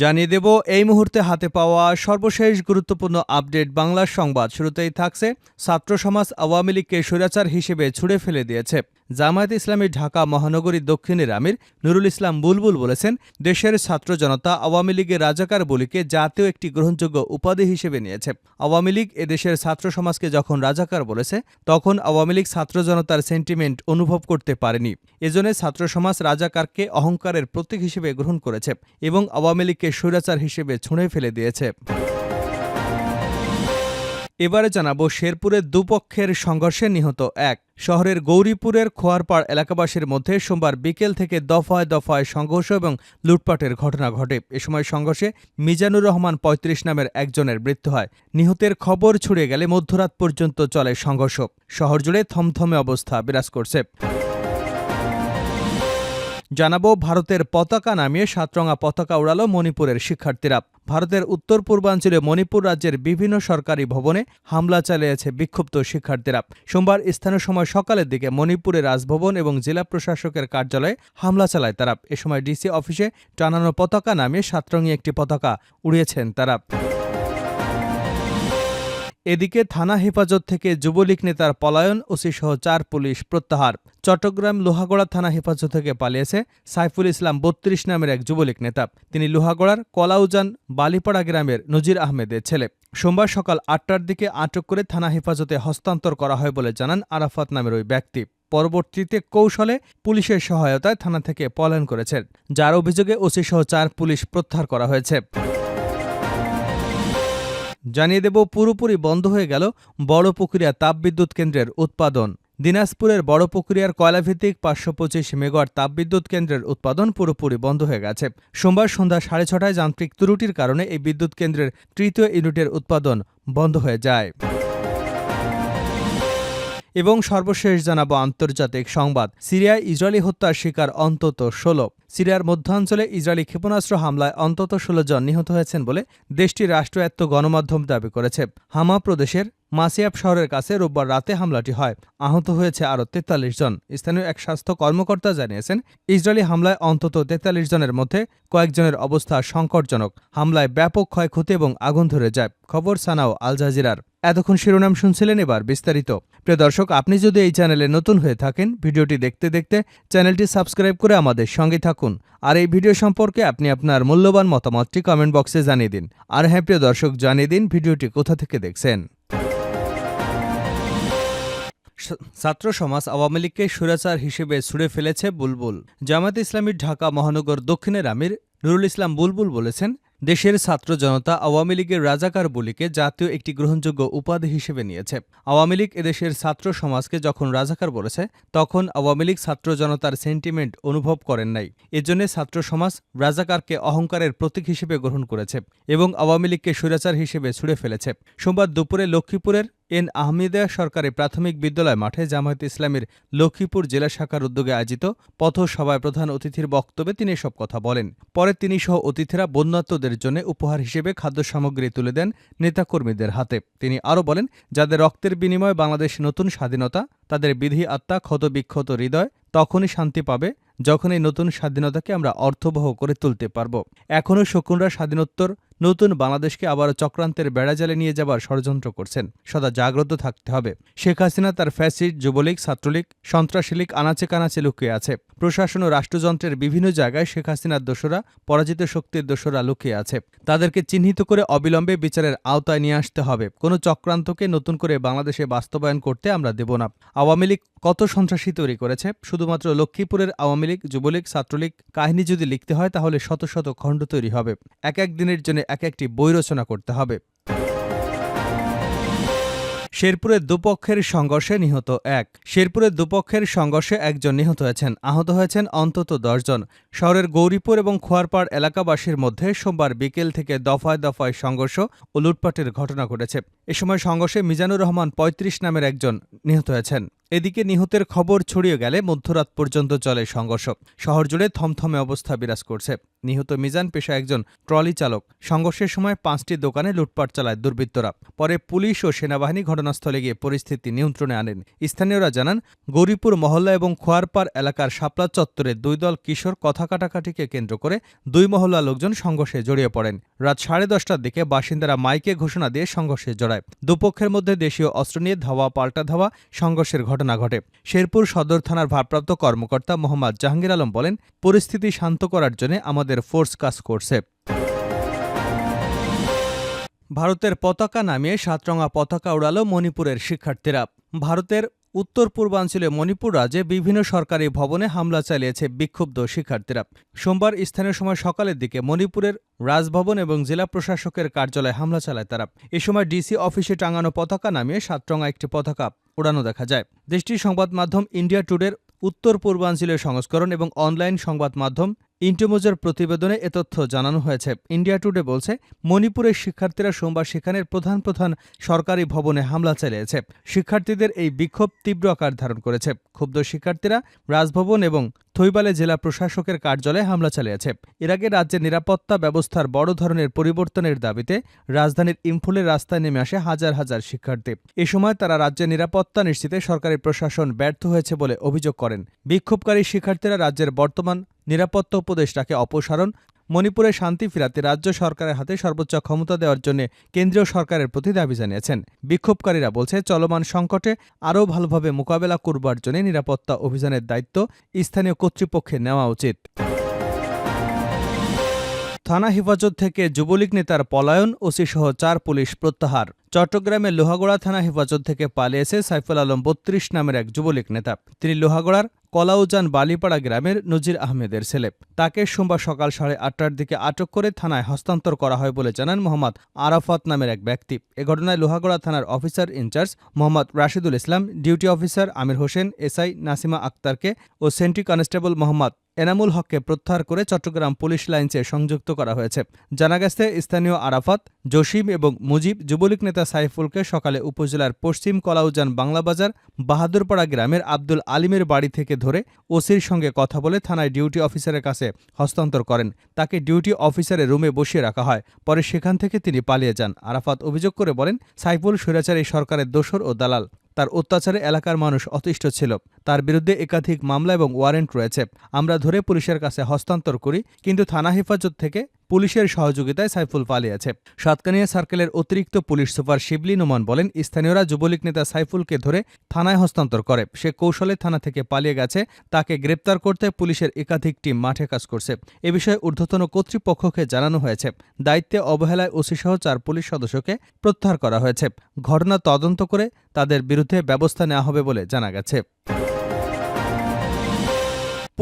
জানিয়ে দেব, এই মুহূর্তে হাতে পাওয়া সর্বশেষ গুরুত্বপূর্ণ আপডেট বাংলার সংবাদ শুরুতেই থাকছে, ছাত্র সমাজ আওয়ামী লীগকে স্বৈরাচার হিসেবে ছুড়ে ফেলে দিয়েছে। জামায়াত ইসলামী ঢাকা মহানগরী দক্ষিণের আমির নুরুল ইসলাম বুলবুল বলেছেন, দেশের ছাত্র জনতা আওয়ামী লীগের রাজাকার বলিকে জাতীয় একটি গ্রহণযোগ্য উপাধি হিসেবে নিয়েছে। আওয়ামী লীগ এদেশের ছাত্র সমাজকে যখন রাজাকার বলেছে, তখন আওয়ামী লীগ ছাত্র জনতার সেন্টিমেন্ট অনুভব করতে পারেনি। এজন্য ছাত্র সমাজ রাজাকারকে অহংকারের প্রতীক হিসেবে গ্রহণ করেছে এবং আওয়ামী লীগকে স্বৈরাচার হিসেবে ছুঁড়ে ফেলে দিয়েছে। এবারে জানাব শেরপুরের দুপক্ষের সংঘর্ষে নিহত এক। শহরের গৌরীপুরের খোয়ারপাড় এলাকাবাসীর মধ্যে সোমবার বিকেল থেকে দফায় দফায় সংঘর্ষ এবং লুটপাটের ঘটনা ঘটে। এ সময় সংঘর্ষে মিজানুর রহমান ৩৫ নামের একজনের মৃত্যু হয়। নিহতের খবর ছড়িয়ে গেলে মধ্যরাত পর্যন্ত চলে সংঘর্ষ। শহর জুড়ে থমথমে অবস্থা বিরাজ করছে। জানাব ভারতের পতাকা নামিয়ে সাতরঙা পতাকা উড়ালো মণিপুরের শিক্ষার্থীরা। ভারতের উত্তর পূর্বাঞ্চলে মণিপুর রাজ্যের বিভিন্ন সরকারি ভবনে হামলা চালিয়েছে বিক্ষুব্ধ শিক্ষার্থীরা। সোমবার স্থানীয় সময় সকালের দিকে মণিপুরের রাজভবন এবং জেলা প্রশাসকের কার্যালয়ে হামলা চালায় তারা। এ সময় ডিসি অফিসে টানানো পতাকা নামিয়ে সাতরঙী একটি পতাকা উড়িয়েছেন তারা। এদিকে থানা হেফাজত থেকে যুবলীগ নেতার পলায়ন ওসিসহ চার পুলিশ প্রত্যাহার। চট্টগ্রাম লোহাগড়া থানা হেফাজত থেকে পালিয়েছে সাইফুল ইসলাম বত্রিশ নামের এক যুবলীগ নেতা। তিনি লোহাগড়ার কলাউজান বালিপাড়া গ্রামের নজির আহমেদের ছেলে। সোমবার সকাল আটটার দিকে আটক করে থানা হেফাজতে হস্তান্তর করা হয় বলে জানান আরাফাত নামের ওই ব্যক্তি। পরবর্তীতে কৌশলে পুলিশের সহায়তায় থানা থেকে পলায়ন করেছেন, যার অভিযোগে ওসিসহ চার পুলিশ প্রত্যাহার করা হয়েছে। জানিয়ে দেব পুরোপুরি বন্ধ হয়ে গেল বড় পুকুরিয়া তাপবিদ্যুৎ কেন্দ্রের উৎপাদন। দিনাজপুরের বড় পুকুরিয়ার কয়লাভিত্তিক পাঁচশো পঁচিশ মেগাওয়াট তাপবিদ্যুৎ কেন্দ্রের উৎপাদন পুরোপুরি বন্ধ হয়ে গেছে। সোমবার সন্ধ্যা সাড়ে ছটায় যান্ত্রিক ত্রুটির কারণে এই বিদ্যুৎ কেন্দ্রের তৃতীয় ইউনিটের উৎপাদন বন্ধ হয়ে যায়। এবং সর্বশেষ জানাব আন্তর্জাতিক সংবাদ। সিরিয়ায় ইসরায়েলি হত্যার শিকার অন্তত ষোলো। সিরিয়ার মধ্যাঞ্চলে ইসরায়েলি ক্ষেপণাস্ত্র হামলায় অন্তত ষোলো জন নিহত হয়েছেন বলে দেশটির রাষ্ট্রায়ত্ত গণমাধ্যম দাবি করেছে। হামা প্রদেশের মাসিয়াব শহরের কাছে রোববার রাতে হামলাটি হয়। আহত হয়েছে আরও তেতাল্লিশ জন। স্থানীয় এক স্বাস্থ্য কর্মকর্তা জানিয়েছেন, ইসরায়েলি হামলায় অন্তত তেতাল্লিশ জনের মধ্যে কয়েকজনের অবস্থা সংকটজনক। হামলায় ব্যাপক ক্ষয়ক্ষতি এবং আগুন ধরে যায়। খবর সানাও আল জাজিরার। এতক্ষণ শিরোনাম শুনছিলেন এবার বিস্তারিত। প্রিয় দর্শক, আপনি যদি এই চ্যানেলে নতুন হয়ে থাকেন, ভিডিওটি দেখতে দেখতে চ্যানেলটি সাবস্ক্রাইব করে আমাদের সঙ্গে থাকুন। আর এই ভিডিও সম্পর্কে আপনি আপনার মূল্যবান মতামতটি কমেন্ট বক্সে জানিয়ে দিন। আর হ্যাঁ প্রিয় দর্শক, জানিয়ে দিন ভিডিওটি কোথা থেকে দেখছেন। ছাত্র সমাজ আওয়ামী লীগকে সুরাচার হিসেবে ছুড়ে ফেলেছে বুলবুল। জামায়াত ইসলামীর ঢাকা মহানগর দক্ষিণের আমির নুরুল ইসলাম বুলবুল বলেছেন, দেশের ছাত্র জনতা আওয়ামী লীগের রাজাকার বলিকে জাতীয় একটি গ্রহণযোগ্য উপাধি হিসেবে নিয়েছে। আওয়ামী লীগ এদেশের ছাত্র সমাজকে যখন রাজাকার বলেছে, তখন আওয়ামী লীগ ছাত্র জনতার সেন্টিমেন্ট অনুভব করেন নাই। এজন্য ছাত্র সমাজ রাজাকারকে অহংকারের প্রতীক হিসেবে গ্রহণ করেছে এবং আওয়ামী লীগকে স্বৈরাচার হিসেবে ছুড়ে ফেলেছে। সোমবার দুপুরে লক্ষ্মীপুরের এন আহমেদিয়া সরকারি প্রাথমিক বিদ্যালয় মাঠে জামায়াত ইসলামীর লক্ষ্মীপুর জেলা শাখার উদ্যোগে আয়োজিত পথসভায় প্রধান অতিথির বক্তব্যে তিনি এসব কথা বলেন। পরে তিনি সহ অতিথিরা বন্যাত্মদের জন্য উপহার হিসেবে খাদ্য সামগ্রী তুলে দেন নেতাকর্মীদের হাতে। তিনি আরও বলেন, যাদের রক্তের বিনিময়ে বাংলাদেশ নতুন স্বাধীনতা, তাদের বিধি আত্মা, ক্ষত বিক্ষত হৃদয় তখনই শান্তি পাবে যখন এই নতুন স্বাধীনতাকে আমরা অর্থবহ করে তুলতে পারব। এখনও শকুনরা স্বাধীনোত্তর নতুন বাংলাদেশকে আবারও চক্রান্তের বেড়াজালে নিয়ে যাবার ষড়যন্ত্র করছেন। সদা জাগ্রত থাকতে হবে। শেখ হাসিনা তার ফ্যাসিড যুবলীগ, ছাত্রলীগ, সন্ত্রাসী লীগ আনাচে কানাচে লুকিয়ে আছে। প্রশাসন ও রাষ্ট্রযন্ত্রের বিভিন্ন জায়গায় শেখ হাসিনার দোষরা পরাজিত শক্তির দোষরা লুকিয়ে আছে। তাদেরকে চিহ্নিত করে অবিলম্বে বিচারের আওতায় নিয়ে আসতে হবে। কোনো চক্রান্তকে নতুন করে বাংলাদেশে বাস্তবায়ন করতে আমরা দেব না। আওয়ামী লীগ কত সন্ত্রাসী তৈরি করেছে? শুধুমাত্র লক্ষ্মীপুরের আওয়ামী লীগ, যুবলীগ, ছাত্রলীগ কাহিনী যদি লিখতে হয়, তাহলে শত শত খণ্ড তৈরি হবে। এক এক দিনের জন্য একটি বই রচনা করতে হবে। শেরপুরের দুপক্ষের সংঘর্ষে নিহত এক। শেরপুরের দুপক্ষের সংঘর্ষে একজন নিহত হয়েছেন। আহত হয়েছেন অন্তত দশজন শহরের গৌরীপুর এবং খোয়ারপাড় এলাকাবাসীর মধ্যে সোমবার বিকেল থেকে দফায় দফায় সংঘর্ষ ও লুটপাটের ঘটনা ঘটেছে। এ সময় সংঘর্ষে মিজানুর রহমান ৩৫ নামের একজন নিহত হয়েছেন। এদিকে নিহতের খবর ছড়িয়ে গেলে মধ্যরাত পর্যন্ত চলে সংঘর্ষ। শহর জুড়ে থমথমে অবস্থা বিরাজ করছে। নিহত মিজান পেশা একজন ট্রলি চালক। সংঘর্ষের সময় পাঁচটি দোকানে লুটপাট চালায় দুর্বৃত্তরা। পরে পুলিশ ও সেনাবাহিনী ঘটনাস্থলে গিয়ে পরিস্থিতি নিয়ন্ত্রণে আনেন। স্থানীয়রা জানান, গৌরীপুর মহল্লা এবং খোয়ারপাড় এলাকার শাপলা চত্বরে দুই দল কিশোর কথা কাটাকাটিকে কেন্দ্র করে দুই মহল্লা লোকজন সংঘর্ষে জড়িয়ে পড়েন। রাত সাড়ে দশটার দিকে বাসিন্দারা মাইকে ঘোষণা দিয়ে সংঘর্ষে জড়ায়। দুপক্ষের মধ্যে দেশীয় অস্ত্র নিয়ে ধাওয়া, পাল্টা ধাওয়া, সংঘর্ষের ঘটনা ঘটে। শেরপুর সদর থানার ভারপ্রাপ্ত কর্মকর্তা মোহাম্মদ জাহাঙ্গীর আলম বলেন, পরিস্থিতি শান্ত করার জন্য আমাদের ফোর্স কাজ করছে। ভারতের পতাকা নামিয়ে সাতরঙা পতাকা উড়াল মণিপুরের শিক্ষার্থীরা। ভারতের উত্তর পূর্বাঞ্চলে মণিপুর রাজ্যে বিভিন্ন সরকারি ভবনে হামলা চালিয়েছে বিক্ষুব্ধ শিক্ষার্থীরা। সোমবার স্থানীয় সময় সকালের দিকে মণিপুরের রাজভবন এবং জেলা প্রশাসকের কার্যালয়ে হামলা চালায় তারা। এ সময় ডিসি অফিসে টাঙানো পতাকা নামিয়ে সাতরঙা একটি পতাকা উড়ানো দেখা যায়। দেশটির সংবাদ মাধ্যম ইন্ডিয়া টুডের উত্তর পূর্বাঞ্চলীয় সংস্করণ এবং অনলাইন সংবাদ মাধ্যম ইন্টোমোজার প্রতিবেদনে এ তথ্য জানানো হয়েছে। ইন্ডিয়া টুডে বলছে মণিপুরের শিক্ষার্থীরা সোমবার সেখানের প্রধান প্রধান সরকারি ভবনে হামলা চালিয়েছে। শিক্ষার্থীদের এই বিক্ষোভ তীব্র আকার ধারণ করেছে। ক্ষুব্ধ শিক্ষার্থীরা রাজভবন এবং থৈবালে জেলা প্রশাসকের কার্যালয়ে হামলা চালিয়েছে। এর আগে রাজ্যের নিরাপত্তা ব্যবস্থার বড় ধরনের পরিবর্তনের দাবিতে রাজধানীর ইম্ফলের রাস্তায় নেমে আসে হাজার হাজার শিক্ষার্থী। এ সময় তারা রাজ্যের নিরাপত্তা নিশ্চিতে সরকারি প্রশাসন ব্যর্থ হয়েছে বলে অভিযোগ করেন। বিক্ষোভকারী শিক্ষার্থীরা রাজ্যের বর্তমান নিরাপত্তা উপদেষ্টাকে অপসারণ, মণিপুরে শান্তি ফিরাতে রাজ্য সরকারের হাতে সর্বোচ্চ ক্ষমতা দেওয়ার জন্য কেন্দ্রীয় সরকারের প্রতি দাবি জানিয়েছেন। বিক্ষোভকারীরা বলছে, চলমান সংকটে আরও ভালোভাবে মোকাবেলা করবার জন্য নিরাপত্তা অভিযানের দায়িত্ব স্থানীয় কর্তৃপক্ষের নেওয়া উচিত। থানা হেফাজত থেকে যুবলীগ নেতার পলায়ন ওসিসহ চার পুলিশ প্রত্যাহার। চট্টগ্রামের লোহাগড়া থানা হেফাজত থেকে পালিয়েছে সাইফুল আলম বত্রিশ নামের এক যুবলীগ নেতা। তিনি লোহাগড়ার কলাউজান বালিপাড়া গ্রামের নজির আহমেদের ছেলে। তাকে সোমবার সকাল সাড়ে আটটার দিকে আটক করে থানায় হস্তান্তর করা হয় বলে জানান মোহাম্মদ আরাফাত নামের এক ব্যক্তি। এ ঘটনায় লোহাগড়া থানার officer in charge Mohammad Rashidul Islam, duty officer Amir Hossain, SI Nasima আক্তারকে ও সেন্ট্রি কনস্টেবল মোহাম্মদ এনামুল হককে প্রত্যাহার করে চট্টগ্রাম পুলিশ লাইন্সে সংযুক্ত করা হয়েছে। জানা গেছে, স্থানীয় আরাফাত, জসিম এবং মুজিব যুবলীগ নেতা সাইফুলকে সকালে উপজেলার পশ্চিম কলাউজান বাংলাবাজার বাহাদুরপাড়া গ্রামের আব্দুল আলিমের বাড়ি থেকে ধরে ওসির সঙ্গে কথা বলে থানায় ডিউটি অফিসারের কাছে হস্তান্তর করেন। তাকে ডিউটি অফিসারের রুমে বসিয়ে রাখা হয়। পরে সেখান থেকে তিনি পালিয়ে যান। আরাফাত অভিযোগ করে বলেন, সাইফুল স্বৈরাচারী সরকারের দোসর ও দালাল। তার অত্যাচারে এলাকার মানুষ অতিষ্ঠ ছিল। তার বিরুদ্ধে একাধিক মামলা এবং ওয়ারেন্ট রয়েছে। আমরা ধরে পুলিশের কাছে হস্তান্তর করি, কিন্তু থানা হেফাজত থেকে পুলিশের সহযোগিতায় সাইফুল পালিয়েছে সাতকানিয়া সার্কেলের অতিরিক্ত পুলিশ সুপার শিবলি নোমান বলেন, স্থানীয়রা যুবলীগ নেতা সাইফুলকে ধরে থানায় হস্তান্তর করে। সে কৌশলে থানা থেকে পালিয়ে গেছে। তাকে গ্রেপ্তার করতে পুলিশের একাধিক টিম মাঠে কাজ করছে। এ বিষয়ে ঊর্ধ্বতন কর্তৃপক্ষকে জানানো হয়েছে। দায়িত্বে অবহেলায় ওসিসহ চার পুলিশ সদস্যকে প্রত্যাহার করা হয়েছে। ঘটনা তদন্ত করে তাদের বিরুদ্ধে ব্যবস্থা নেওয়া হবে বলে জানা গেছে।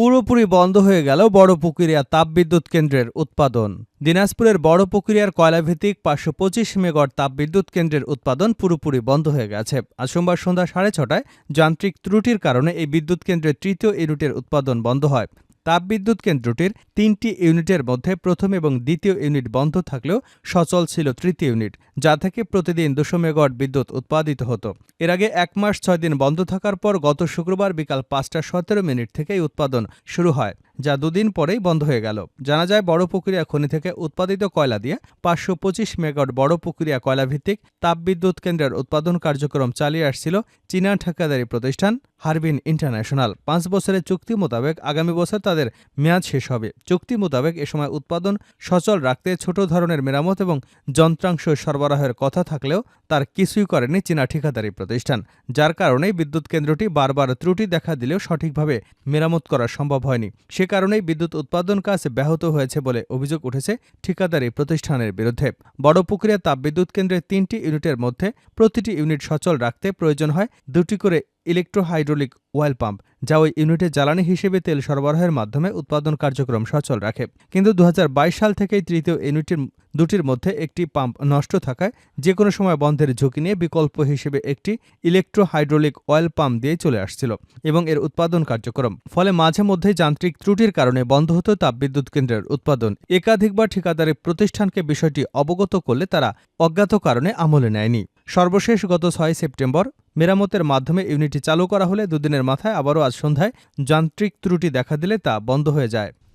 পুরোপুরি বন্ধ হয়ে গেল বড় পুকুরিয়া তাপবিদ্যুৎ কেন্দ্রের উৎপাদন। দিনাজপুরের বড় পুকুরিয়ার কয়লাভিত্তিক পাঁচশো পঁচিশ মেগাওয়াট তাপবিদ্যুৎ কেন্দ্রের উৎপাদন পুরোপুরি বন্ধ হয়ে গেছে। আজ সোমবার সন্ধ্যা সাড়ে ছটায় যান্ত্রিক ত্রুটির কারণে এই বিদ্যুৎ কেন্দ্রের তৃতীয় ইউনিটের উৎপাদন বন্ধ হয়। তাপবিদ্যুৎ কেন্দ্রটির তিনটি ইউনিটের মধ্যে প্রথম এবং দ্বিতীয় ইউনিট বন্ধ থাকলেও সচল ছিল তৃতীয় ইউনিট, যা থেকে প্রতিদিন দুশো মেগাওয়াট বিদ্যুৎ উৎপাদিত হতো। এর আগে এক মাস ছয় দিন বন্ধ থাকার পর গত শুক্রবার বিকাল পাঁচটা সতেরো মিনিট থেকেই উৎপাদন শুরু হয়। যা দুদিন পরেই বন্ধ হয়ে গেল। জানা যায়, বড় পুকুরিয়া খনি থেকে উৎপাদিত কয়লা দিয়ে পাঁচশো পঁচিশ মেগাওয়াট বড় পুকুরিয়া কয়লাভিত্তিক তাপবিদ্যুৎ কেন্দ্রের উৎপাদন কার্যক্রম চালিয়ে আসছিল চীনা ঠিকাদারি প্রতিষ্ঠান হারবিন ইন্টারন্যাশনাল। পাঁচ বছরের চুক্তি মোতাবেক আগামী বছর তাদের মেয়াদ শেষ হবে। চুক্তি মোতাবেক এ সময় উৎপাদন সচল রাখতে ছোট ধরনের মেরামত এবং যন্ত্রাংশ সরবরাহের কথা থাকলেও তার কিছুই করেনি চীনা ঠিকাদারি প্রতিষ্ঠান, যার কারণে বিদ্যুৎ কেন্দ্রটি বারবার ত্রুটি দেখা দিলেও সঠিকভাবে মেরামত করা সম্ভব হয়নি। সে কারণেই বিদ্যুৎ উৎপাদন কাজ ব্যাহত হয়েছে বলে অভিযোগ উঠেছে ঠিকাদারি প্রতিষ্ঠানের বিরুদ্ধে। বড় পুকুরিয়া তাপবিদ্যুৎ কেন্দ্রের তিনটি ইউনিটের মধ্যে প্রতিটি ইউনিট সচল রাখতে প্রয়োজন হয়। দুটি করে ইলেকট্রোহাইড্রোলিক ওয়েল পাম্প, যা ওই ইউনিটে জ্বালানি হিসেবে তেল সরবরাহের মাধ্যমে উৎপাদন কার্যক্রম সচল রাখে। কিন্তু দু হাজার বাইশ সাল থেকেই তৃতীয় ইউনিটের দুটির মধ্যে একটি পাম্প নষ্ট থাকায় যে কোনো সময় বন্ধের ঝুঁকি নিয়ে বিকল্প হিসেবে একটি ইলেকট্রোহাইড্রোলিক অয়েল পাম্প দিয়ে চলে আসছিল এবং এর উৎপাদন কার্যক্রম। ফলে মাঝে মধ্যে যান্ত্রিক ত্রুটির কারণে বন্ধ হতো তাপবিদ্যুৎ কেন্দ্রের উৎপাদন। একাধিকবার ঠিকাদারি প্রতিষ্ঠানকে বিষয়টি অবগত করলে তারা অজ্ঞাত কারণে আমলে নেয়নি। সর্বশেষ গত ছয় সেপ্টেম্বর মেরামতের মাধ্যমে ইউনিটটি চালু করা হলে দুদিনের মাথায় আবারও আজ সন্ধ্যায় যান্ত্রিক ত্রুটি দেখা দিলে তা বন্ধ হয়ে যায়।